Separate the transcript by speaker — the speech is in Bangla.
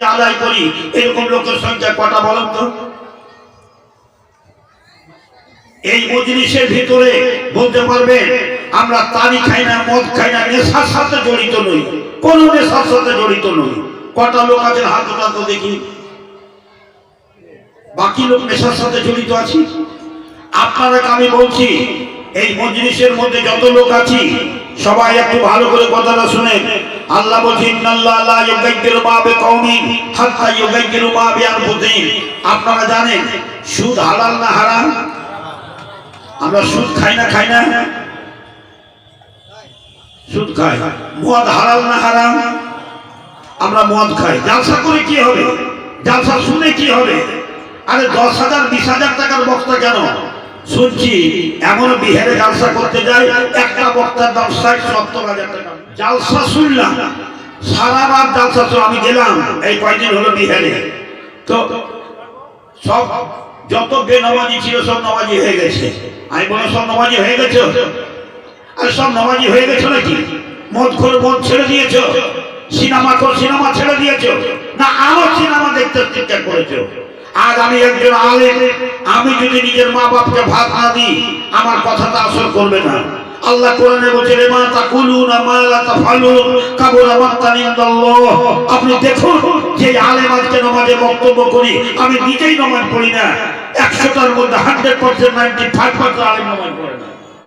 Speaker 1: আদায় করি এরকম লোকের সংখ্যা কটা বলেন তো? এই মজলিসের ভিতরে বলতে পারবেন আমরা তারি খাই না, মদ খাই না, নেশার সাথে জড়িত নই। কোন নেশার সাথে জড়িত নই। কটা লোক আছেন? হাত উঠান তো দেখি। বাকি লোক নেশার সাথে জড়িত আছি? আপনারা আমি বলছি, এই মজলিসের মধ্যে যত লোক আছি, সবাই একটু ভালো করে কথাটা শুনেন। আল্লাহ বলছে, ইন্নাল্লাহ লা ইউগাইয়িরু মা বিকওমিন হাত্তা ইউগাইয়িরু মা বিআনফুসিহিম আপনারা জানেন, সুদ হালাল না হারাম? আমরা সুদ খাই না খাই না? সুদ খাই। মদ হালাল না হারাম? আমরা মদ খাই। জালসা করে কি হবে? জালসা শুনে কি হবে? আরে দশ হাজার, বিশ হাজার টাকার বক্তা কেন? শুনছি এমন বিহারে জালসা করতে যায়, একটা বক্তার ষাট, সত্তর হাজার টাকা। জালসা শুনলাম, সারা রাত জালসা শুনে আমি গেলাম, এই কয়দিন হলো বিহারে। তো সব যত বেনামাজি ছিল, সব নামাজি হয়ে গেছে। আমি বলে সব নামাজি হয়ে গেছে? আর সব নামাজি হয়ে গেছে নাকি? মদ করে মদ ছেড়ে দিয়েছ? সিনেমা কর সিনেমা ছেড়ে দিয়েছ? না, আরও সিনেমা দেখতে চেষ্টা করেছ? আজ আমি একজন আলেম, আমি যদি নিজের মা বাপকে ভাত না দিই, আমার কথাটা আসল করবে না। আল্লাহ কোরআনে বলছে রে মা তাকুলুনা মা লা তাফালুন কাবুরা মাক্তান ইনদাল্লাহ। আপনি দেখুন, যে আলেম আজকে নামাজে বক্তব্য করি, আমি নিজেই নামাজ পড়ি না। একশোটার মধ্যে hundred percent ninety five percent আলেম নামাজ পড়ে না।